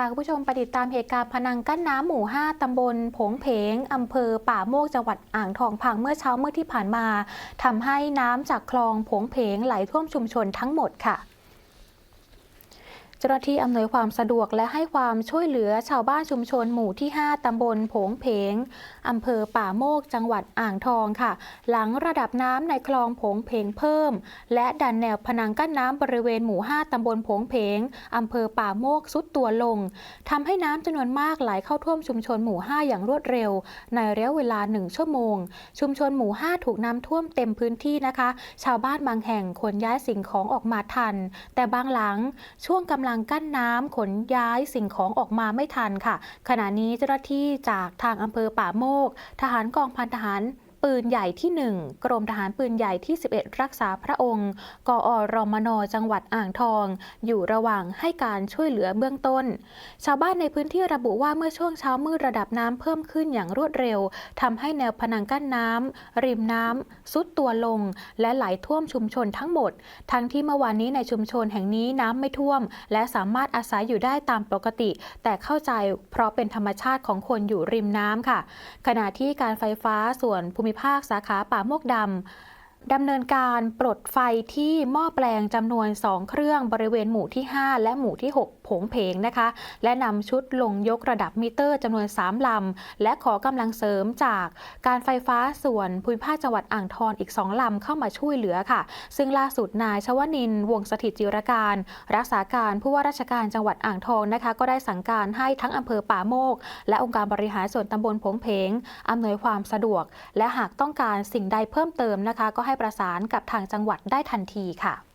พาคุณผู้ชมไปติดตามเหตุการณ์พนังกั้นน้ำหมู่ 5 ตำบลผงเพงอำเภอป่าโมก จังหวัดอ่างทองพังเมื่อเช้าเมื่อที่ผ่านมาทำให้น้ำจากคลองผงเพงไหลท่วมชุมชนทั้งหมดค่ะ เจ้าหน้าที่อำนวยความสะดวกและให้ความช่วยเหลือชาวบ้านชุมชนหมู่ที่ 5 ตำบลผงเพงอำเภอป่าโมก จังหวัดอ่างทองค่ะ หลังระดับน้ำในคลองผงเพงเพิ่ม และดันแนวพนังกั้นน้ำบริเวณหมู่ 5 ตำบลผงเพงอำเภอป่าโมกสุดตัวลงทำให้น้ำจำนวนมากไหลเข้าท่วมชุมชนหมู่ 5 อย่างรวดเร็ว ในระยะเวลา 1 ชั่วโมง ชุมชนหมู่ 5 ถูกน้ำท่วมเต็มพื้นที่นะคะ ชาวบ้านบางแห่งขนย้ายสิ่งของออกมาทัน แต่บางหลังช่วงกำลังกั้นน้ำขนย้ายสิ่งของออกมาไม่ทันค่ะ ขณะนี้เจ้าหน้าที่จากทางอำเภอป่าโมก ทหารกองพันทหาร ปืนใหญ่ที่ 1 กรมทหารปืนใหญ่ที่ 11 รักษาพระองค์ กอรมน จังหวัดอ่างทอง อยู่ระหว่างให้การช่วยเหลือเบื้องต้น ชาวบ้านในพื้นที่ระบุว่าเมื่อช่วงเช้ามืดระดับน้ำเพิ่มขึ้นอย่างรวดเร็วทำให้แนวพนังกั้นน้ำริมน้ำซุดตัวลง และไหลท่วมชุมชนทั้งหมด ทั้งที่เมื่อวานนี้ในชุมชนแห่งนี้น้ำไม่ท่วม และสามารถอาศัยอยู่ได้ตามปกติ แต่เข้าใจเพราะเป็นธรรมชาติของคนอยู่ริมน้ำค่ะ ขณะที่การไฟฟ้าส่วนภูมิภาคสาขาป่าโมกดำดำเนินการปลดไฟที่หม้อแปลงจำนวน 2 เครื่องบริเวณหมู่ที่ 5 และหมู่ที่ 6 ผงเพงนะคะ และนำชุดลงยกระดับมิเตอร์จำนวน 3 ลำ และขอกำลังเสริมจากการไฟฟ้าส่วนภูมิภาคจังหวัดอ่างทองอีก 2 ลำเข้ามาช่วยเหลือค่ะ ซึ่งล่าสุดนายชวนินวงศ์สถิตจิรการ รักษาการผู้ว่าราชการจังหวัดอ่างทองนะคะ ก็ได้สั่งการให้ทั้งอำเภอป่าโมก และองค์การบริหารส่วนตำบลผงเพงอำนวยความสะดวก และหากต้องการสิ่งใดเพิ่มเติมนะคะ ก็ให้ประสานกับทางจังหวัดได้ทันทีค่ะ